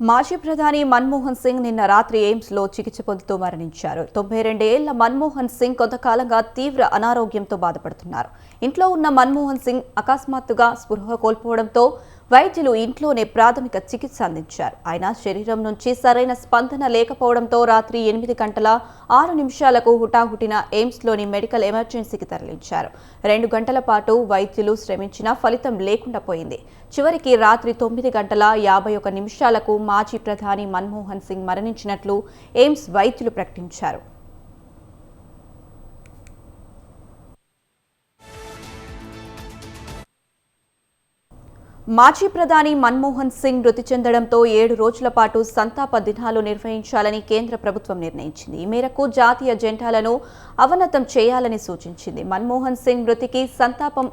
మాజీ ప్రధాని మన్మోహన్ సింగ్ నిన్న రాత్రి ఎయిమ్స్లో చికిత్స పొందుతూ మరణించారు. తొంభై రెండేళ్ళ మన్మోహన్ సింగ్ కొంతకాలంగా తీవ్ర అనారోగ్యంతో బాధపడుతున్నారు. ఇంట్లో ఉన్న మన్మోహన్ సింగ్ అకస్మాత్తుగా స్పృహ కోల్పోవడంతో వైద్యులు ఇంట్లోనే ప్రాథమిక చికిత్స అందించారు. ఆయన శరీరం నుంచి సరైన స్పందన లేకపోవడంతో రాత్రి ఎనిమిది గంటల ఆరు నిమిషాలకు హుటాహుటిన ఎయిమ్స్లోని మెడికల్ ఎమర్జెన్సీకి తరలించారు. రెండు గంటల పాటు వైద్యులు శ్రమించినా ఫలితం లేకుండా పోయింది. చివరికి రాత్రి తొమ్మిది గంటల యాభై ఒక నిమిషాలకు మాజీ ప్రధాని మన్మోహన్ సింగ్ మరణించినట్లు ఎయిమ్స్ వైద్యులు ప్రకటించారు. మాజీ ప్రధాని మన్మోహన్ సింగ్ మృతి చెందడంతో ఏడు రోజుల పాటు సంతాప దినాలు నిర్వహించాలని కేంద్ర ప్రభుత్వం నిర్ణయించింది. ఈ మేరకు జాతీయ జెండాలను అవనతం చేయాలని సూచించింది. మన్మోహన్ సింగ్ మృతికి సంతాపం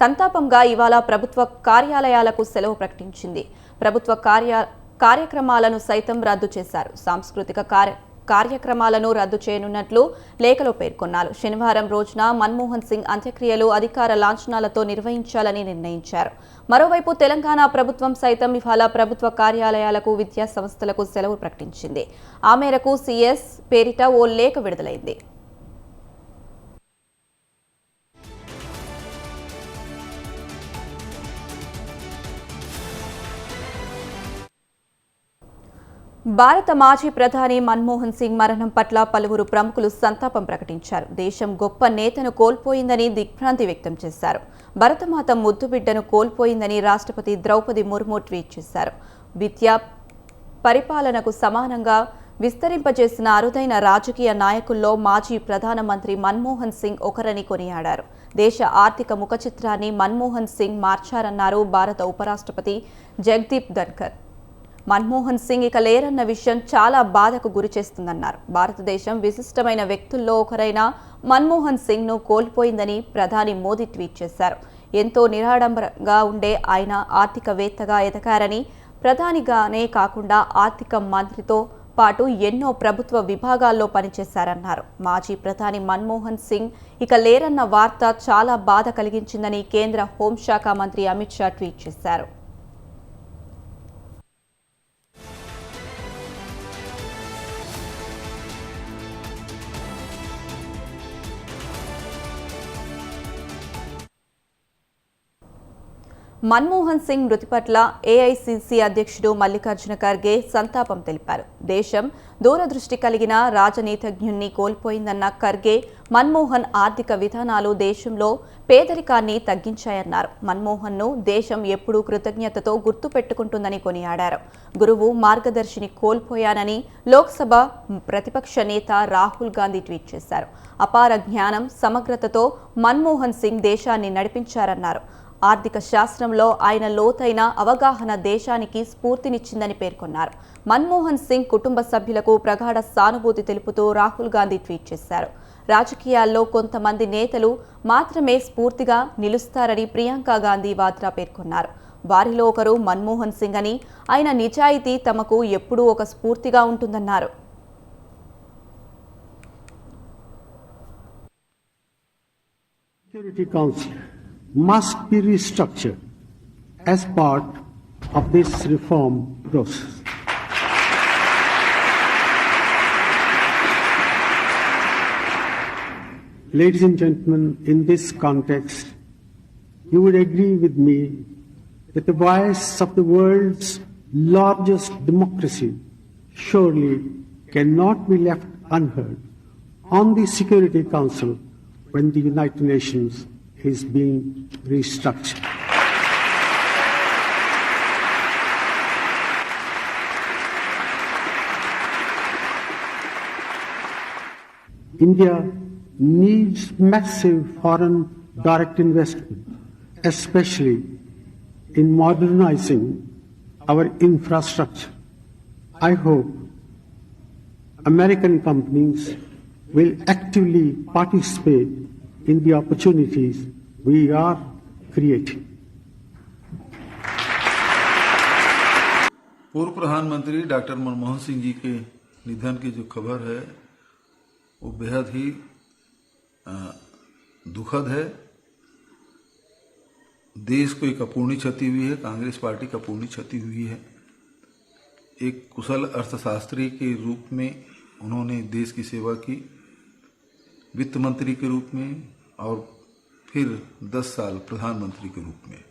సంతాపంగా ఇవాళ ప్రభుత్వ కార్యాలయాలకు సెలవు ప్రకటించింది. ప్రభుత్వ కార్య కార్యక్రమాలను సైతం రద్దు చేశారు. సాంస్కృతిక కార్య కార్యక్రమాలను రద్దు చేయనున్నట్లు లేఖలో పేర్కొన్నారు. శనివారం రోజున మన్మోహన్ సింగ్ అంత్యక్రియలు అధికార లాంఛనాలతో నిర్వహించాలని నిర్ణయించారు. మరోవైపు తెలంగాణ ప్రభుత్వం సైతం ఇవాళ ప్రభుత్వ కార్యాలయాలకు విద్యా సంస్థలకు సెలవు ప్రకటించింది. ఆ మేరకు సీఎస్ పేరిట ఓ లేఖ విడుదలైంది. భారత మాజీ ప్రధాని మన్మోహన్ సింగ్ మరణం పట్ల పలువురు ప్రముఖులు సంతాపం ప్రకటించారు. దేశం గొప్ప నేతను కోల్పోయిందని దిగ్భ్రాంతి వ్యక్తం చేశారు. భరతమాత ముద్దుబిడ్డను కోల్పోయిందని రాష్ట్రపతి ద్రౌపది ముర్ము ట్వీట్ చేశారు. విద్యా పరిపాలనకు సమానంగా విస్తరింపజేసిన అరుదైన రాజకీయ నాయకుల్లో మాజీ ప్రధానమంత్రి మన్మోహన్ సింగ్ ఒకరని కొనియాడారు. దేశ ఆర్థిక ముఖచిత్రాన్ని మన్మోహన్ సింగ్ మార్చారన్నారు భారత ఉపరాష్ట్రపతి జగదీప్ ధన్కర్. మన్మోహన్ సింగ్ ఇక లేరన్న విషయం చాలా బాధకు గురిచేస్తుందన్నారు భారతదేశం విశిష్టమైన వ్యక్తుల్లో ఒకరైన మన్మోహన్ సింగ్ను కోల్పోయిందని ప్రధాని మోదీ ట్వీట్ చేశారు. ఎంతో నిరాడంబరంగా ఉండే ఆయన ఆర్థికవేత్తగా ఎదగారని ప్రధానిగానే కాకుండా ఆర్థిక మంత్రితో పాటు ఎన్నో ప్రభుత్వ విభాగాల్లో పనిచేశారన్నారు. మాజీ ప్రధాని మన్మోహన్ సింగ్ ఇక లేరన్న వార్త చాలా బాధ కలిగించిందని కేంద్ర హోంశాఖ మంత్రి అమిత్ షా ట్వీట్ చేశారు. మన్మోహన్ సింగ్ మృతి పట్ల ఏఐసిసి అధ్యక్షుడు మల్లికార్జున ఖర్గే సంతాపం తెలిపారు. దేశం దూరదృష్టి కలిగిన రాజనీతిజ్ఞుణ్ణి కోల్పోయిందన్న ఖర్గే మన్మోహన్ ఆర్థిక విధానాలు దేశంలో పేదరికాన్ని తగ్గించాయన్నారు. మన్మోహన్ను దేశం ఎప్పుడూ కృతజ్ఞతతో గుర్తుపెట్టుకుంటుందని కొనియాడారు. గురువు మార్గదర్శిని కోల్పోయానని లోక్సభ ప్రతిపక్ష నేత రాహుల్ గాంధీ ట్వీట్ చేశారు. అపార జ్ఞానం సమగ్రతతో మన్మోహన్ సింగ్ దేశాన్ని నడిపించారన్నారు. ఆర్థిక శాస్త్రంలో ఆయన లోతైన అవగాహన దేశానికి స్ఫూర్తినిచ్చిందని పేర్కొన్నారు. మన్మోహన్ సింగ్ కుటుంబ సభ్యులకు ప్రగాఢ సానుభూతి తెలుపుతూ రాహుల్ గాంధీ ట్వీట్ చేశారు. రాజకీయాల్లో కొంతమంది నేతలు మాత్రమే స్ఫూర్తిగా నిలుస్తారని ప్రియాంక గాంధీ వాద్రా పేర్కొన్నారు. వారిలో ఒకరు మన్మోహన్ సింగ్ అని ఆయన నిజాయితీ తమకు ఎప్పుడూ ఒక స్ఫూర్తిగా ఉంటుందన్నారు. Security Council. Must be restructured as part of this reform process. Ladies and gentlemen, in this context, you would agree with me that the voice of the world's largest democracy surely cannot be left unheard on the Security Council when the United Nations is being restructured. India needs massive foreign direct investment, especially in modernizing our infrastructure. I hope American companies will actively participate in the opportunities we are creating. पूर्व प्रधानमंत्री doctor Manmohan Singh ji के निधन की जो खबर है, वो बेहद ही दुखद है देश को एक अपूर्णी क्षति हुई है, कांग्रेस पार्टी का अपूर्णी क्षति हुई है एक कुशल अर्थशास्त्री के रूप में उन्होंने देश की सेवा की, वित्त मंत्री के रूप में और फिर 10 साल प्रधानमंत्री के रूप में।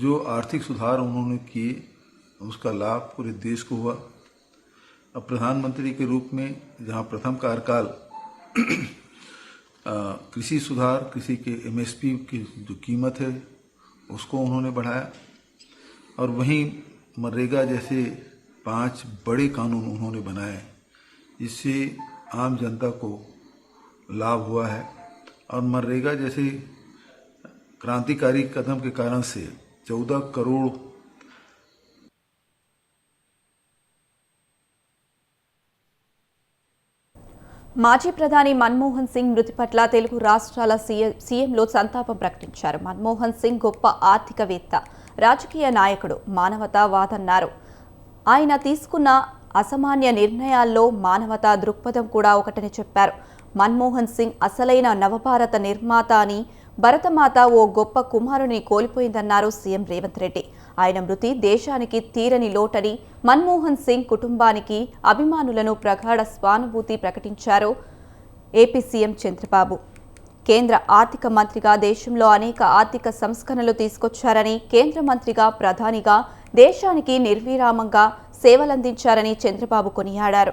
जो आर्थिक सुधार उन्होंने किए, उसका लाभ पूरे देश को हुआ। अब प्रधानमंत्री के रूप में जहाँ प्रथम कार्यकाल कृषि सुधार, कृषि के एमएसपी की जो कीमत है, उसको उन्होंने बढ़ाया। और वहीं मनरेगा जैसे पाँच बड़े कानून उन्होंने बनाए, जिससे आम जनता को लाभ हुआ है। और मनरेगा जैसे क्रांतिकारी कदम के कारण से चौदह करोड़ మాజీ ప్రధాని మన్మోహన్ సింగ్ మృతి పట్ల తెలుగు రాష్ట్రాల సీఎం సీఎంలో సంతాపం ప్రకటించారు మన్మోహన్ సింగ్ గొప్ప ఆర్థికవేత్త రాజకీయ నాయకుడు మానవతావాదన్నారు ఆయన తీసుకున్న అసామాన్య నిర్ణయాల్లో మానవతా దృక్పథం కూడా ఒకటని చెప్పారు మన్మోహన్ సింగ్ అసలైన నవభారత నిర్మాత అని భరతమాత ఓ గొప్ప కుమారుని కోల్పోయిందన్నారు సీఎం రేవంత్ రెడ్డి. ఆయన మృతి దేశానికి తీరని లోటని మన్మోహన్ సింగ్ కుటుంబానికి అభిమానులను ప్రగాఢ స్వానుభూతి ప్రకటించారు ఏపీ సీఎం చంద్రబాబు. కేంద్ర ఆర్థిక మంత్రిగా దేశంలో అనేక ఆర్థిక సంస్కరణలు తీసుకొచ్చారని కేంద్ర మంత్రిగా ప్రధానిగా దేశానికి నిర్విరామంగా సేవలందించారని చంద్రబాబు కొనియాడారు.